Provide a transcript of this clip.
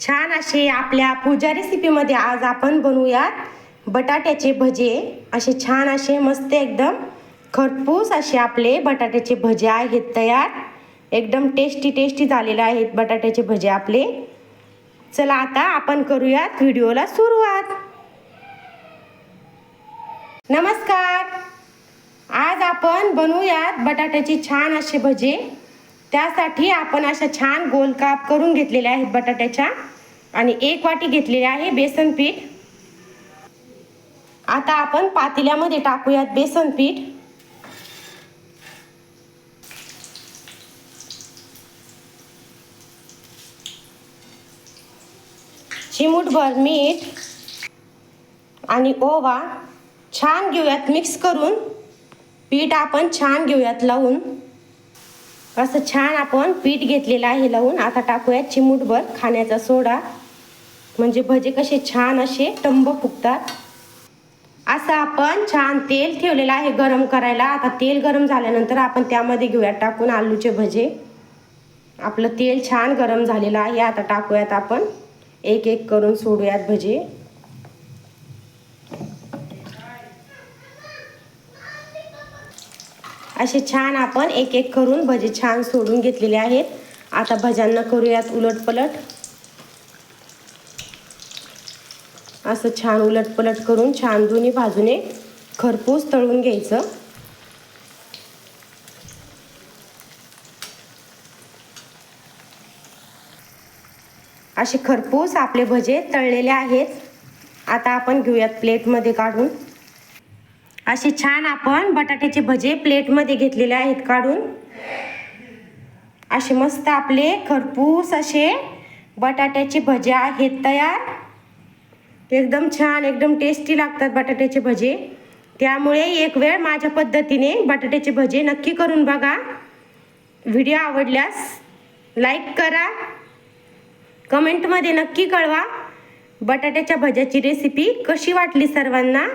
छान असे आपल्या पूजा रेसिपीमध्ये आज आपण बनवूयात. बटाट्याचे भजे असे छान असे मस्त एकदम खरपूस असे आपले बटाट्याचे भजे आहेत तयार. एकदम टेस्टी टेस्टी झालेले आहेत बटाट्याचे भजे आपले. चला आता आपण करूयात व्हिडिओला सुरुवात. नमस्कार. आज आपण बनवूयात बटाट्याचे छान असे भजे. त्यासाठी आपण अशा छान गोल काप करून घेतलेल्या आहेत बटाट्याच्या. आणि एक वाटी घेतलेली आहे बेसन पीठ. आता आपण पातेल्यामध्ये टाकूयात बेसन पीठ. चिमूटभर मीठ आणि ओवा छान घेऊयात मिक्स करून. पीठ आपण छान घेऊयात लावून. असं छान आपण पीठ घेतलेलं आहे लावून. आता टाकूयात चिमूटभर खाण्याचा सोडा. म्हणजे भजे कसे छान असे टंब फुगतात. असं आपण छान तेल ठेवलेलं आहे गरम करायला. आता तेल गरम झाल्यानंतर आपण त्यामध्ये घेऊयात टाकून आलूचे भजे. आपलं तेल छान गरम झालेलं आहे. आता टाकूयात आपण. एक एक करून सोडूयात भजे. असे छान आपण एक एक करून भजे छान सोडून घेतलेले आहेत. आता भज्यांना करूयात उलट पलट असं छान उलट पलट करून छान दोन्ही बाजूने खरपूस तळून घ्यायचं. असे खरपूस आपले भजे तळलेले आहेत. आता आपण घेऊयात प्लेटमध्ये काढून. असे छान आपण बटाट्याचे भजे प्लेटमध्ये घेतलेले आहेत काढून. असे मस्त आपले खरपूस असे बटाट्याचे भजे आहेत तयार. एकदम छान एकदम टेस्टी लागतात बटाट्याचे भजे. त्यामुळे एक वेळ माझ्या पद्धतीने बटाट्याचे भजे नक्की करून बघा. व्हिडिओ आवडल्यास लाईक करा. कमेंटमध्ये नक्की कळवा बटाट्याच्या भज्याची रेसिपी कशी वाटली सर्वांना.